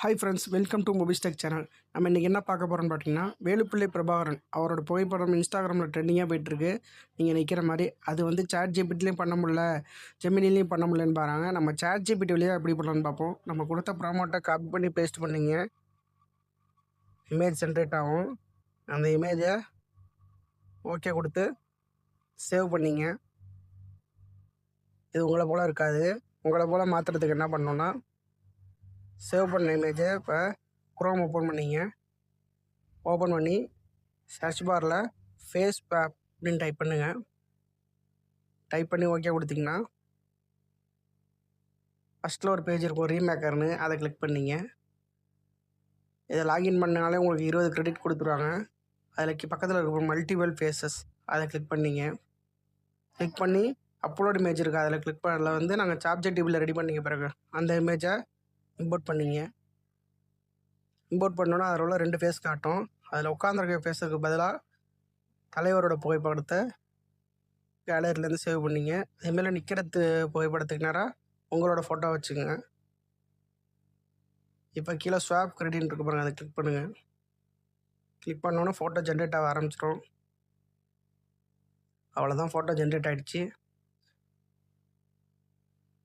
Hi friends welcome to Mobistech channel நம்ம இன்றைக்கி என்ன பார்க்க போகிறோம்னு பார்த்தீங்கன்னா வேலுப்பிள்ளை பிரபாகரன் அவரோட புகைப்படம் இன்ஸ்டாகிராமில் ட்ரெண்டிங்காக போயிட்டுருக்கு. நீங்கள் நிற்கிற மாதிரி அது வந்து சேட் ஜிபிட்டிலையும் பண்ண முடியல ஜெமினிலையும் பண்ண முடியலன்னு பாருங்க நம்ம சேட் ஜிபிடி வழியாக எப்படி பண்ணலான்னு பார்ப்போம் நம்ம கொடுத்த ப்ராமோட்டை காப்பி பண்ணி பேஸ்ட் பண்ணிங்க. இமேஜ் ஜென்ரேட் ஆகும். அந்த இமேஜை ஓகே கொடுத்து சேவ் பண்ணிங்க. இது உங்களை போல் இருக்காது. உங்களை போல் மாற்றுறதுக்கு என்ன பண்ணோன்னா சேவ் பண்ண இமேஜை இப்போ குரோம் ஓப்பன் பண்ணிங்க. ஓப்பன் பண்ணி சர்ச் பாரில் ஃபேஸ் பேப் அப்படின்னு டைப் பண்ணுங்கள் டைப் பண்ணி ஓகே கொடுத்தீங்கன்னா ஃபஸ்ட்டில் ஒரு பேஜ் இருக்கும் ரீமேக்கர்னு அதை கிளிக் பண்ணிங்க. இதை லாகின் பண்ணனாலே உங்களுக்கு இருபது கிரெடிட் கொடுத்துருவாங்க. அதில் பக்கத்தில் இருக்கிற மல்டிபிள் ஃபேஸஸ் அதை கிளிக் பண்ணிங்க. கிளிக் பண்ணி அப்லோட் இமேஜ் இருக்குது அதில் கிளிக் பண்ணல வந்து நாங்கள் சாப்ஜெக்ட் டிபியில் ரெடி பண்ணிக்க பிறகு. அந்த இமேஜை இம்போர்ட் பண்ணிங்க இம்போர்ட் பண்ணோன்னா அதில் உள்ள ரெண்டு ஃபேஸ் காட்டும். அதில் உட்காந்துருக்க ஃபேஸுக்கு பதிலாக தலைவரோட புகைப்படத்தை கேலரிலேருந்து சேவ் பண்ணிங்க அதேமாரி நிற்கிறது புகைப்படத்துக்கு நேராக உங்களோட ஃபோட்டோ வச்சுக்கோங்க. இப்போ கீழே ஸ்வாப் கிரெடிட் இருக்கு பாருங்கள் அதை கிளிக் பண்ணுங்கள் கிளிக் பண்ணோன்னே ஃபோட்டோ ஜென்ரேட் ஆக ஆரம்பிச்சிடும். அவ்வளோதான் ஃபோட்டோ ஜென்ரேட் ஆகிடுச்சு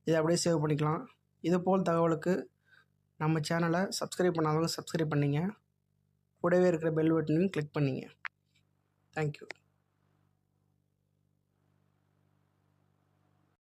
இதை அப்படியே சேவ் பண்ணிக்கலாம். இதுபோல் தகவலுக்கு நம்ம சேனலை சப்ஸ்கிரைப் பண்ணாதவங்க சப்ஸ்கிரைப் பண்ணிங்க. கூடவே இருக்கிற பெல் பட்டனையும் கிளிக் பண்ணிங்க. தேங்க்யூ